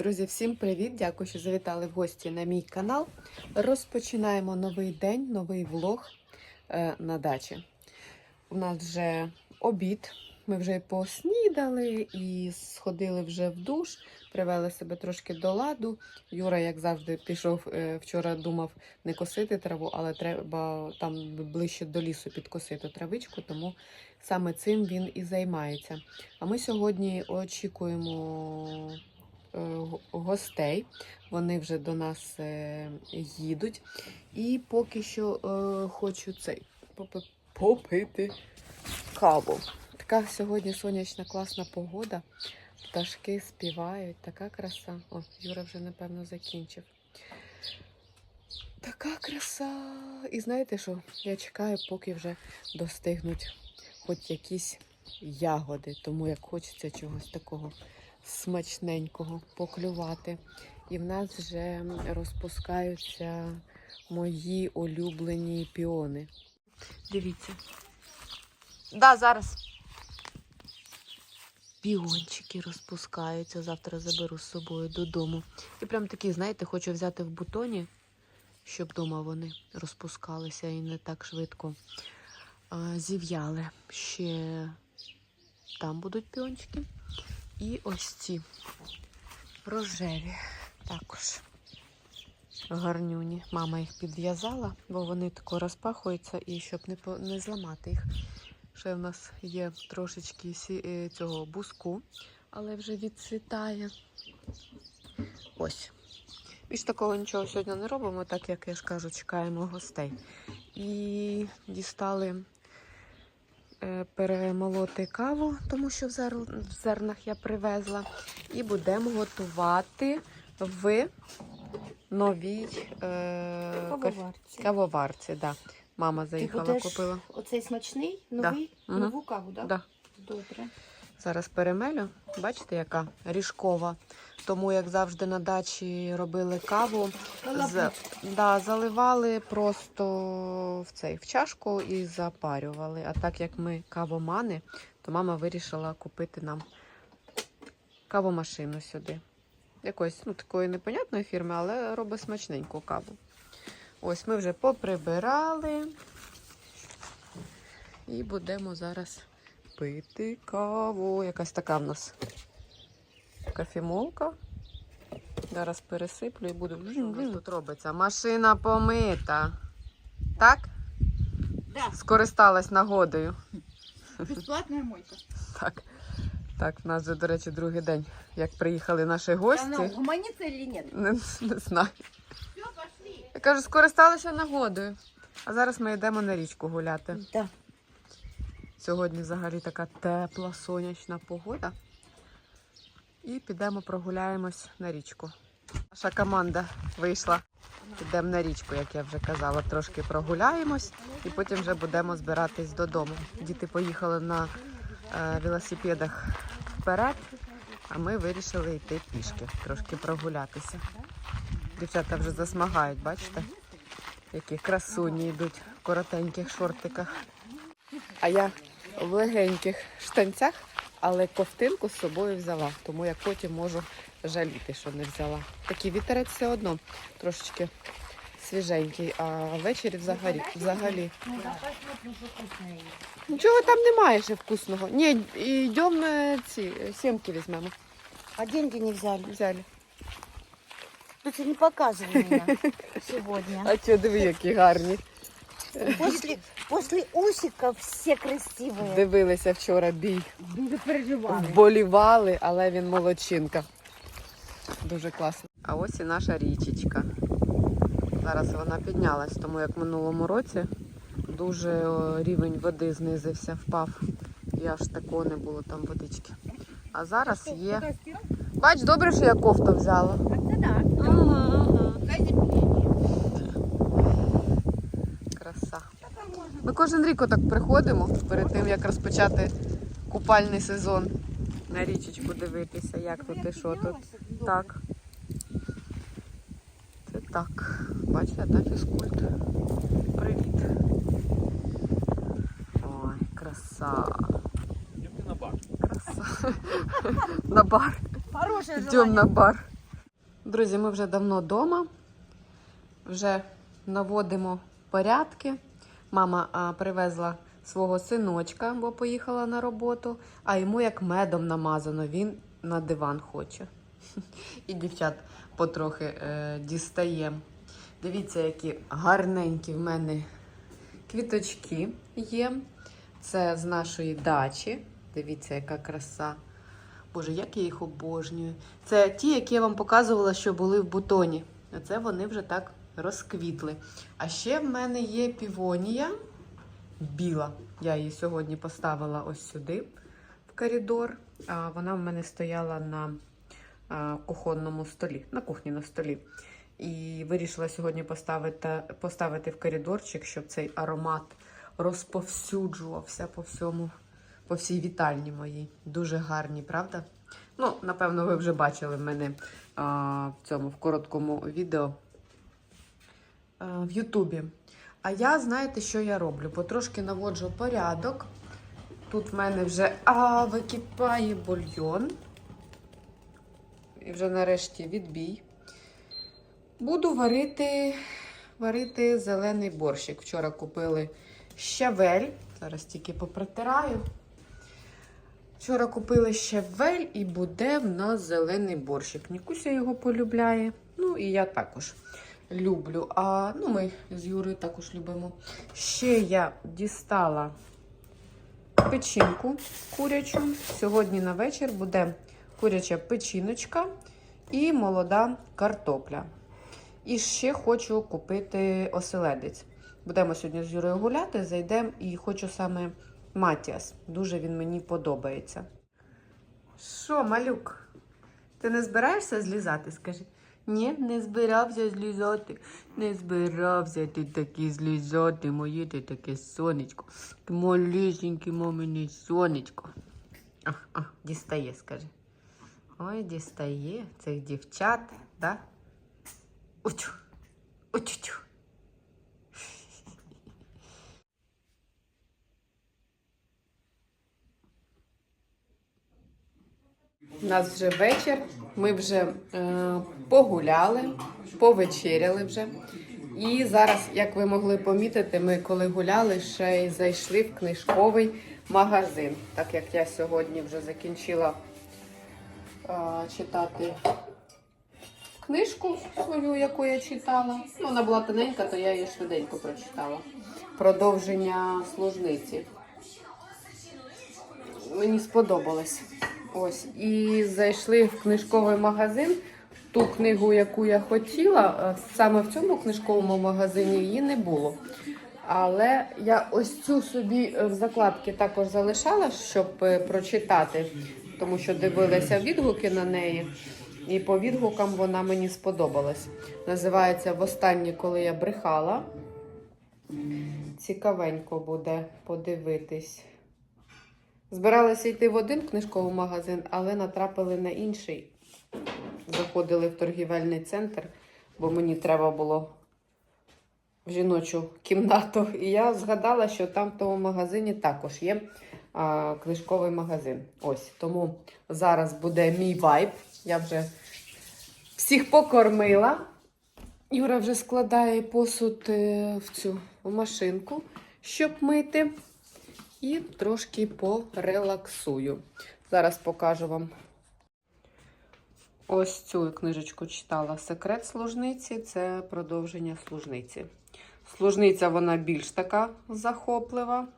Друзі, всім привіт! Дякую, що завітали в гості на мій канал. Розпочинаємо новий день, новий влог е, на дачі. У нас вже обід. Ми вже поснідали і сходили вже в душ, привели себе трошки до ладу. Юра, як завжди, пішов е, вчора, думав не косити траву, але треба там ближче до лісу підкосити травичку, тому саме цим він і займається. А ми сьогодні очікуємо гостей. Вони вже до нас е, їдуть. І поки що е, хочу цей попити каву. Така сьогодні сонячна класна погода. Пташки співають, така краса. О, Юра вже напевно закінчив. Така краса. І знаєте що? Я чекаю, поки вже достигнуть хоч якісь ягоди, тому як хочеться чогось такого смачненького поклювати. І в нас вже розпускаються мої улюблені піони. Дивіться. Да, зараз. Піончики розпускаються. Завтра заберу з собою додому. І прям такі, знаєте, хочу взяти в бутоні, щоб вдома вони розпускалися і не так швидко зів'яли. Ще там будуть піончики. І ось ці рожеві також гарнюні. Мама їх підв'язала, бо вони тако розпахуються і щоб не, не зламати їх. Ще в нас є трошечки е, цього буску, але вже відцвітає. Ось. Більш такого нічого сьогодні не робимо, так як я ж кажу, чекаємо гостей. І дістали перемолоти каву, тому що в, зер- в зернах я привезла. І будемо готувати в новій е, Кавоварці. кавоварці. Да. Мама заїхала, будеш купила. Оцей смачний, новий, да. нову каву, так? Да. Добре. Зараз перемелю. Бачите, яка ріжкова. Тому, як завжди, на дачі робили каву, з, да, заливали просто в цей в чашку і запарювали. А так як ми кавомани, то мама вирішила купити нам кавомашину сюди. Якоїсь ну, такої непонятної фірми, але робить смачненьку каву. Ось ми вже поприбирали. І будемо зараз пити каву. Якась така в нас кофемолка. Зараз пересиплю і буду. Що тут робиться? Машина помита. Так? Да. Скористалась нагодою. Безплатна мойка. Так. Так, в нас вже, до речі, другий день, як приїхали наші гості. гуманится или нет? Не, не знаю. Все, пошли. Я кажу, скористалися нагодою. А зараз ми йдемо на річку гуляти. Да. Сьогодні взагалі така тепла, сонячна погода. І підемо прогуляємось на річку. Наша команда вийшла. Підемо на річку, як я вже казала, трошки прогуляємось і потім вже будемо збиратись додому. Діти поїхали на е, велосипедах вперед, а ми вирішили йти пішки, трошки прогулятися. Дівчата вже засмагають, бачите? Які красуні йдуть в коротеньких шортиках. А я в легеньких штанцях, але ковтинку з собою взяла, тому як потім можу жаліти, що не взяла. Такий вітерець все одно трошечки свіженький, а ввечері взагалі. взагалі. Нічого там немає ще вкусного. Ні, йдемо ці сімки візьмемо. А деньги не взяли. Взяли. Ну не показывай меня сегодня. А що, диви, які гарні. После, после усиков все красивые. Дивилися вчора бій. Дуже переживали. Вболівали, але він молодчинка. Дуже класно. А ось і наша річечка. Зараз вона піднялась, тому як в минулому році дуже рівень води знизився, впав. І аж такого не було там водички. А зараз є. Бач, добре, що я кофту взяла. Краса. Ми кожен рік отак приходимо перед тим, як розпочати купальний сезон. На річечку дивитися, як тут і що тут. Так. Це так. Бачите, та фізкульт. Привіт. Ой, краса. На бар. Краса. На бар. Йдемо на бар. Друзі, ми вже давно вдома, вже наводимо порядки. Мама а, привезла свого синочка, бо поїхала на роботу, а йому як медом намазано, він на диван хоче. І дівчат потрохи е, дістає. Дивіться, які гарненькі в мене квіточки є. Це з нашої дачі. Дивіться, яка краса. Боже, як я їх обожнюю. Це ті, які я вам показувала, що були в бутоні. Оце вони вже так розквітли. А ще в мене є півонія біла. Я її сьогодні поставила ось сюди, в коридор. Вона в мене стояла на кухонному столі, на кухні на столі. І вирішила сьогодні поставити, поставити в коридорчик, щоб цей аромат розповсюджувався по всьому, по всій вітальні моїй. Дуже гарні, правда? Ну, напевно, ви вже бачили мене а, в цьому в короткому відео в Ютубі. А я, знаєте, що я роблю? Потрошки наводжу порядок. Тут в мене вже а, википає бульйон. І вже нарешті відбій. Буду варити, варити зелений борщик. Вчора купили щавель. Зараз тільки попритираю. Вчора купили щавель і буде в нас зелений борщик. Нікуся його полюбляє. Ну і я також люблю. А ну, ми з Юрою також любимо. Ще я дістала печінку курячу. Сьогодні на вечір буде куряча печіночка і молода картопля. І ще хочу купити оселедець. Будемо сьогодні з Юрою гуляти, зайдемо і хочу саме Матіас. Дуже він мені подобається. Що, малюк? Ти не збираєшся злізати, скажи? Ні, не збирався злізати. Не збирався ти таки злізати, моє ти таке сонечко. Ти малесеньке мамине сонечко. А, а, дістає, скажи. Ой, дістає цих дівчат, да? Учу, учу. У нас вже вечір. Ми вже е, погуляли, повечеряли вже. І зараз, як ви могли помітити, ми коли гуляли, ще й зайшли в книжковий магазин. Так як я сьогодні вже закінчила е, читати книжку свою, яку я читала. Ну, вона була тоненька, то я її швиденько прочитала. Продовження служниці. Мені сподобалось. Ось. І зайшли в книжковий магазин. Ту книгу, яку я хотіла, е, саме в цьому книжковому магазині її не було. Але я ось цю собі е, в закладки також залишала, щоб е, прочитати, тому що дивилася відгуки на неї. І по відгукам вона мені сподобалась. Називається Востаннє, коли я брехала. Цікавенько буде подивитись. Збиралися йти в один книжковий магазин, але натрапили на інший. Заходили в торгівельний центр, бо мені треба було в жіночу кімнату. І я згадала, що там в тому магазині також є а, книжковий магазин. Ось тому зараз буде мій вайб. Я вже всіх покормила. Юра вже складає посуд е, в цю в машинку, щоб мити. І трошки порелаксую. Зараз покажу вам. Ось цю книжечку читала Секрет служниці. Це продовження служниці. Служниця вона більш така захоплива.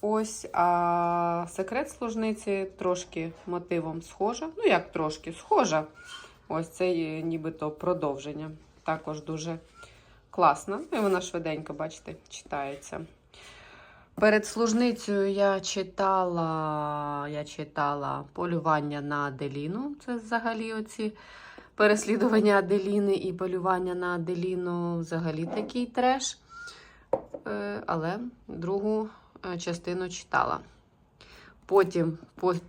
Ось, а секрет служниці трошки мотивом схожа. Ну, як трошки схожа. Ось це є нібито продовження. Також дуже класна. Ну, І вона швиденько, бачите, читається. Перед служницею я читала, я читала полювання на Аделіну. Це взагалі оці переслідування Аделіни і полювання на Аделіну взагалі такий треш. Е, Але другу е, частину читала. Потім,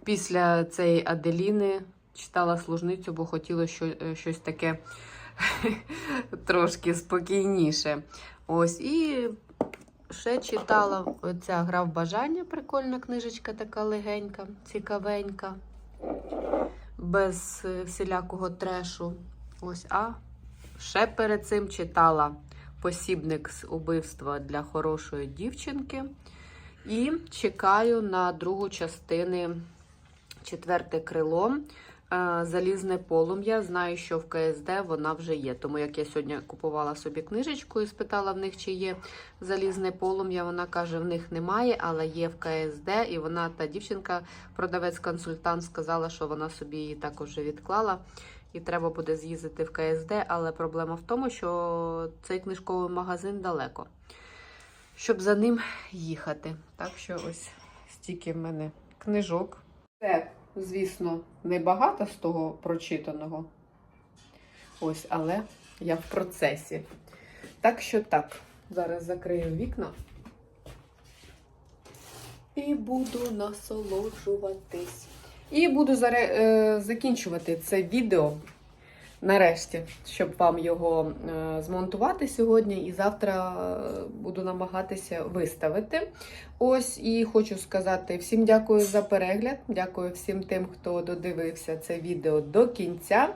після цієї Аделіни, читала служницю, бо хотіла е, щось таке трошки спокійніше. Ось і ще читала оця гра в бажання, прикольна книжечка, така легенька, цікавенька, без е, всілякого трешу. Ось, а ще перед цим читала посібник з убивства для хорошої дівчинки. І чекаю на другу частини четверте крило. Залізне полум'я. Знаю, що в КСД вона вже є. Тому як я сьогодні купувала собі книжечку і спитала в них, чи є залізне полум'я. Вона каже, в них немає, але є в КСД. І вона, та дівчинка, продавець-консультант, сказала, що вона собі її також відклала. І треба буде з'їздити в КСД, але проблема в тому, що цей книжковий магазин далеко, щоб за ним їхати. Так що ось стільки в мене книжок. Це, звісно, небагато з того прочитаного. Ось, але я в процесі. Так що так, зараз закрию вікна і буду насолоджуватись. І буду е, закінчувати це відео нарешті, щоб вам його е, змонтувати сьогодні. І завтра е, буду намагатися виставити. Ось і хочу сказати всім дякую за перегляд. Дякую всім тим, хто додивився це відео до кінця.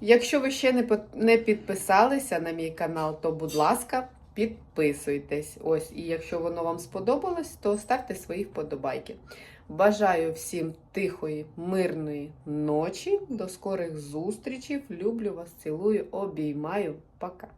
Якщо ви ще не підписалися на мій канал, то будь ласка, підписуйтесь. Ось, і якщо воно вам сподобалось, то ставте свої вподобайки. Бажаю всім тихої, мирної ночі. До скорих зустрічей. Люблю вас, цілую, обіймаю. Пока.